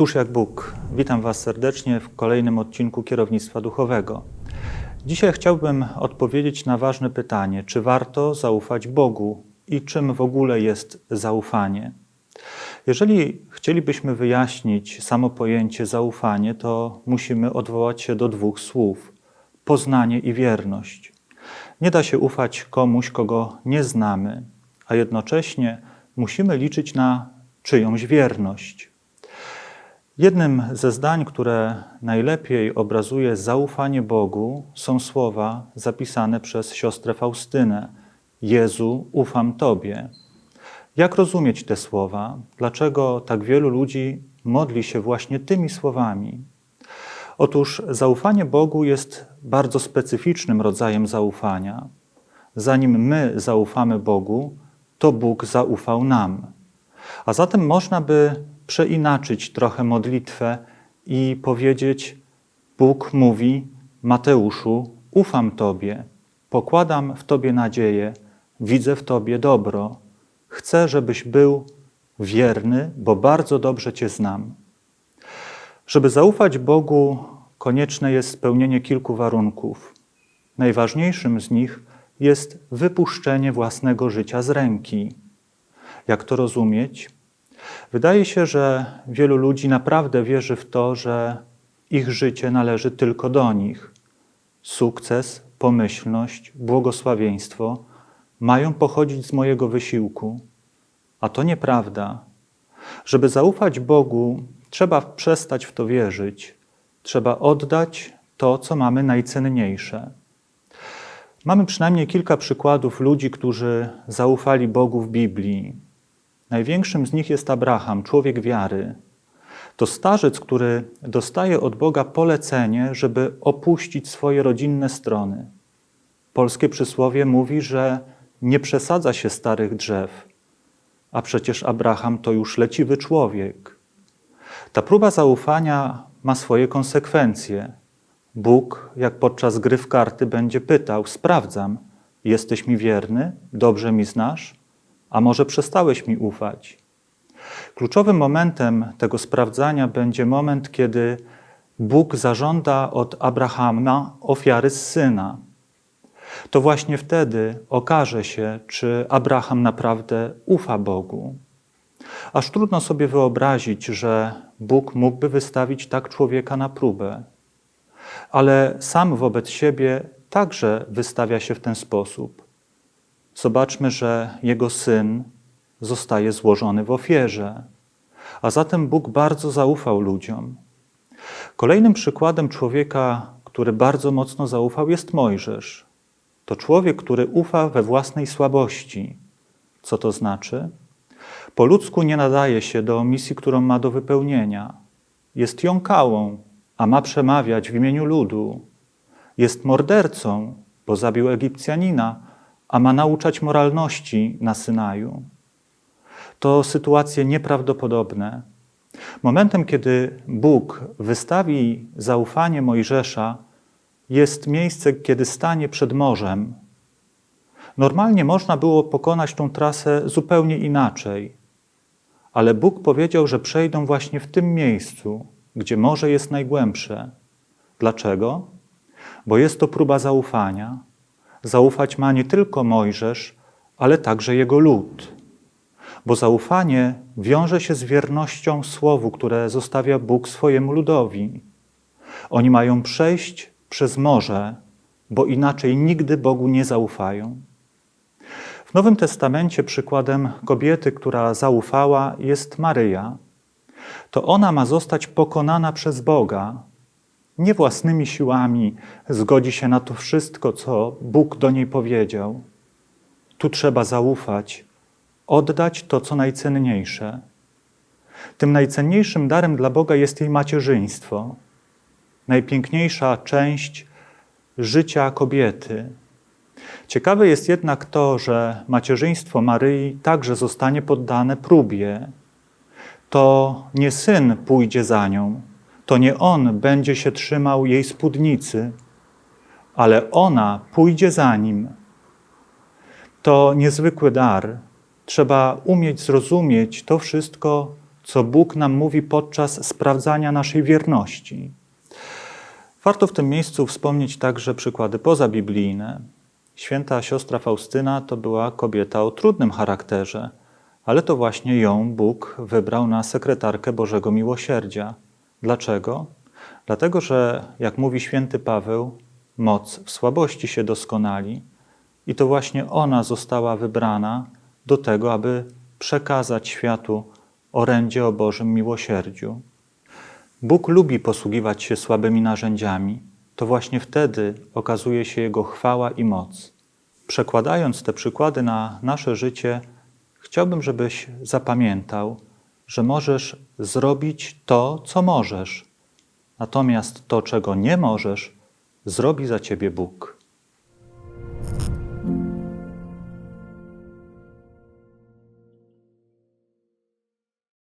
Któż jak Bóg? Witam Was serdecznie w kolejnym odcinku kierownictwa duchowego. Dzisiaj chciałbym odpowiedzieć na ważne pytanie: czy warto zaufać Bogu i czym w ogóle jest zaufanie? Jeżeli chcielibyśmy wyjaśnić samo pojęcie zaufanie, to musimy odwołać się do dwóch słów: poznanie i wierność. Nie da się ufać komuś, kogo nie znamy, a jednocześnie musimy liczyć na czyjąś wierność. Jednym ze zdań, które najlepiej obrazuje zaufanie Bogu, są słowa zapisane przez siostrę Faustynę: Jezu, ufam Tobie. Jak rozumieć te słowa? Dlaczego tak wielu ludzi modli się właśnie tymi słowami? Otóż zaufanie Bogu jest bardzo specyficznym rodzajem zaufania. Zanim my zaufamy Bogu, to Bóg zaufał nam. A zatem można by przeinaczyć trochę modlitwę i powiedzieć: Bóg mówi, Mateuszu, ufam Tobie, pokładam w Tobie nadzieję, widzę w Tobie dobro. Chcę, żebyś był wierny, bo bardzo dobrze Cię znam. Żeby zaufać Bogu, konieczne jest spełnienie kilku warunków. Najważniejszym z nich jest wypuszczenie własnego życia z ręki. Jak to rozumieć? Wydaje się, że wielu ludzi naprawdę wierzy w to, że ich życie należy tylko do nich. Sukces, pomyślność, błogosławieństwo mają pochodzić z mojego wysiłku. A to nieprawda. Żeby zaufać Bogu, trzeba przestać w to wierzyć. Trzeba oddać to, co mamy najcenniejsze. Mamy przynajmniej kilka przykładów ludzi, którzy zaufali Bogu w Biblii. Największym z nich jest Abraham, człowiek wiary. To starzec, który dostaje od Boga polecenie, żeby opuścić swoje rodzinne strony. Polskie przysłowie mówi, że nie przesadza się starych drzew, a przecież Abraham to już leciwy człowiek. Ta próba zaufania ma swoje konsekwencje. Bóg, jak podczas gry w karty, będzie pytał: Sprawdzam, jesteś mi wierny, dobrze mi znasz, a może przestałeś mi ufać? Kluczowym momentem tego sprawdzania będzie moment, kiedy Bóg zażąda od Abrahama ofiary z syna. To właśnie wtedy okaże się, czy Abraham naprawdę ufa Bogu. Aż trudno sobie wyobrazić, że Bóg mógłby wystawić tak człowieka na próbę, ale sam wobec siebie także wystawia się w ten sposób. Zobaczmy, że jego syn zostaje złożony w ofierze, a zatem Bóg bardzo zaufał ludziom. Kolejnym przykładem człowieka, który bardzo mocno zaufał, jest Mojżesz. To człowiek, który ufa we własnej słabości. Co to znaczy? Po ludzku nie nadaje się do misji, którą ma do wypełnienia. Jest jąkałą, a ma przemawiać w imieniu ludu. Jest mordercą, bo zabił Egipcjanina, a ma nauczać moralności na Synaju. To sytuacje nieprawdopodobne. Momentem, kiedy Bóg wystawi zaufanie Mojżesza, jest miejsce, kiedy stanie przed morzem. Normalnie można było pokonać tą trasę zupełnie inaczej, ale Bóg powiedział, że przejdą właśnie w tym miejscu, gdzie morze jest najgłębsze. Dlaczego? Bo jest to próba zaufania. Zaufać ma nie tylko Mojżesz, ale także jego lud. Bo zaufanie wiąże się z wiernością słowu, które zostawia Bóg swojemu ludowi. Oni mają przejść przez morze, bo inaczej nigdy Bogu nie zaufają. W Nowym Testamencie przykładem kobiety, która zaufała, jest Maryja. To ona ma zostać pokonana przez Boga. Nie własnymi siłami zgodzi się na to wszystko, co Bóg do niej powiedział. Tu trzeba zaufać, oddać to, co najcenniejsze. Tym najcenniejszym darem dla Boga jest jej macierzyństwo najpiękniejsza część życia kobiety. Ciekawe jest jednak to, że macierzyństwo Maryi także zostanie poddane próbie. To nie syn pójdzie za nią, to nie on będzie się trzymał jej spódnicy, ale ona pójdzie za nim. To niezwykły dar. Trzeba umieć zrozumieć to wszystko, co Bóg nam mówi podczas sprawdzania naszej wierności. Warto w tym miejscu wspomnieć także przykłady pozabiblijne. Święta siostra Faustyna to była kobieta o trudnym charakterze, ale to właśnie ją Bóg wybrał na sekretarkę Bożego Miłosierdzia. Dlaczego? Dlatego, że, jak mówi święty Paweł, moc w słabości się doskonali i to właśnie ona została wybrana do tego, aby przekazać światu orędzie o Bożym Miłosierdziu. Bóg lubi posługiwać się słabymi narzędziami. To właśnie wtedy okazuje się Jego chwała i moc. Przekładając te przykłady na nasze życie, chciałbym, żebyś zapamiętał, że możesz zrobić to, co możesz, natomiast to, czego nie możesz, zrobi za ciebie Bóg.